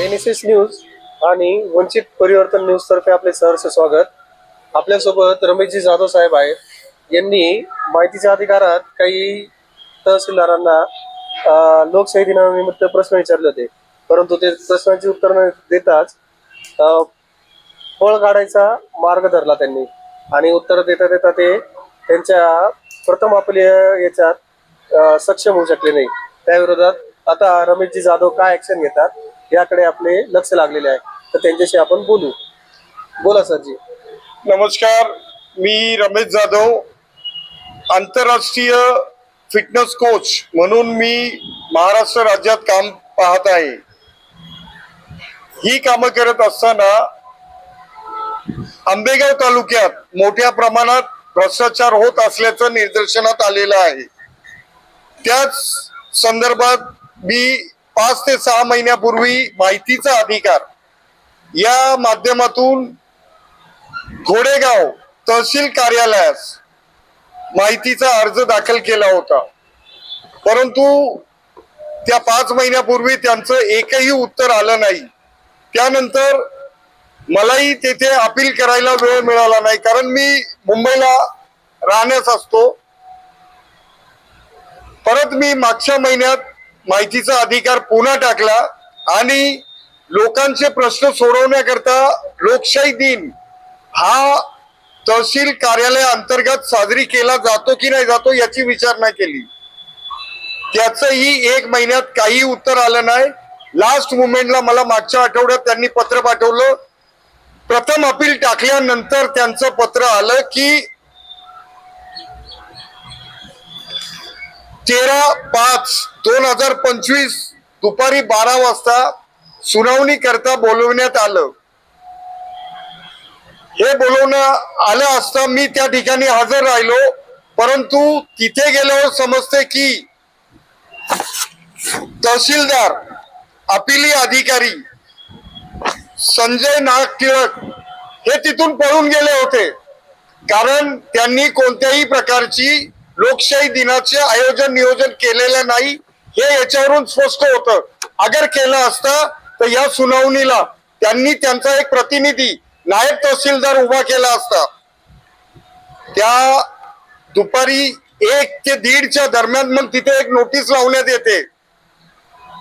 N S S news आणि वंचित परिवर्तन news तर्फे आपले सहर्ष स्वागत. आपल्यासोबत रमेशजी जाधव साहेब आहेत. यांनी माहितीच्या अधिकारात काही तहसीलदारांना लोकशाही दिनानिमित्त प्रश्न विचारले होते. परंतु ते प्रश्नांची उत्तर न देताच पळ काढायचा मार्ग धरला त्यांनी. आणि उत्तर देता देता ते त्यांच्या प्रथम आपल्या याच्यात सक्षम होऊ शकले नाही. त्याविरोधात आता रमेशजी जाधव काय ऍक्शन घेतात याकडे आपले लक्ष लागलेले आहे. तर त्यांच्याशी आपण बोलू. बोला सरजी. नमस्कार मी रमेश जाधव आंतरराष्ट्रीय फिटनेस कोच म्हणून मी महाराष्ट्र राज्यात काम पाहत आहे. ही कामं करत असताना आंबेगाव तालुक्यात मोठ्या प्रमाणात भ्रष्टाचार होत असल्याचं निदर्शनात आलेलं आहे. त्याच संदर्भात मी पाच ते सहा महिन्यापूर्वी माहितीचा अधिकार या माध्यमातून घोडेगाव तहसील कार्यालयास माहितीचा अर्ज दाखल केला होता. परंतु त्या पाच महिन्यापूर्वी त्यांचं एकही उत्तर आलं नाही. त्यानंतर मलाही तेथे अपील करायला वेळ मिळाला नाही कारण मी मुंबईला राहण्यास असतो. परत मी मागच्या महिन्यात माहितीचा अधिकार पुन्हा टाकला आणि लोकांचे प्रश्न सोडवण्याकरता लोकशाही दिन हा तहसील कार्यालय अंतर्गत साजरी केला जातो की नाही जातो याची विचारणा केली. त्याचंही एक महिन्यात काही उत्तर आलं नाही. लास्ट मुमेंटला मला मागच्या आठवड्यात त्यांनी पत्र पाठवलं. प्रथम अपील टाकल्यानंतर त्यांचं पत्र आलं की तेरा पाच दोन हजार पंचवीस दुपारी बारा वाजता सुनावणी करता बोलवण्यात आलं. हे बोलवणं आलं असता मी त्या ठिकाणी हजर राहिलो परंतु तिथे गेल्यावर समजते की तहसीलदार अपिली अधिकारी संजय नाग टिळक हे तिथून पळून गेले होते. कारण त्यांनी कोणत्याही प्रकारची लोकशाही दिनाचे आयोजन नियोजन केलेलं नाही हे याच्यावरून स्पष्ट होतं. अगर केलं असतं तर या सुनावणीला त्यांनी त्यांचा एक प्रतिनिधी नायब तहसीलदार उभा केला असता. त्या दुपारी एक ते दीडच्या दरम्यान मग तिथे एक नोटीस लावण्यात येते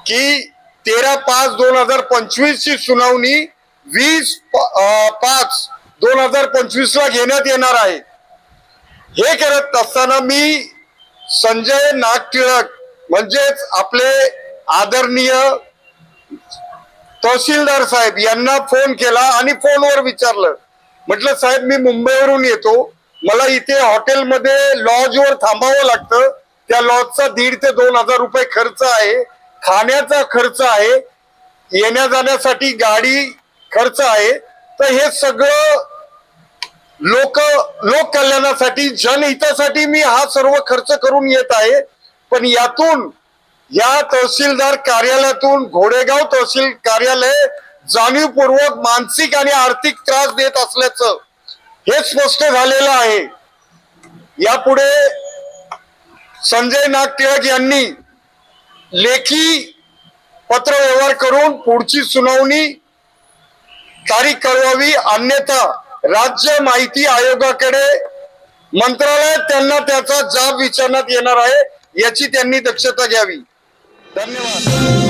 की तेरा पाच दोन हजार पंचवीस ची सुनावणी वीस प- पाच दोन हजार पंचवीस ला घेण्यात येणार आहे. हे करत असताना मी संजय नाग टिळक म्हणजेच आपले आदरणीय तहसीलदार साहेब यांना फोन केला आणि फोनवर विचारलं. म्हटलं साहेब मी मुंबईवरून येतो. मला इथे हॉटेलमध्ये लॉजवर थांबावं लागतं. त्या लॉजचा दीड ते दोन हजार रुपये खर्च आहे. खाण्याचा खर्च आहे. येण्या जाण्यासाठी गाडी खर्च आहे तर हे सगळं लोक लोक कल्याणासाठी जनहितासाठी मी हा सर्व खर्च करून येत आहे. पण यातून या तहसीलदार कार्यालयातून घोडेगाव तहसील कार्यालय जाणीवपूर्वक मानसिक आणि आर्थिक त्रास देत असल्याचं हे स्पष्ट झालेलं आहे. यापुढे संजय नाग टिळक यांनी लेखी पत्र व्यवहार करून पुढची सुनावणी तारीख कळवावी अन्यथा राज्य माहिती आयोगाकडे मंत्रालयात त्यांना त्याचा जाब विचारण्यात येणार आहे याची त्यांनी दक्षता घ्यावी. धन्यवाद.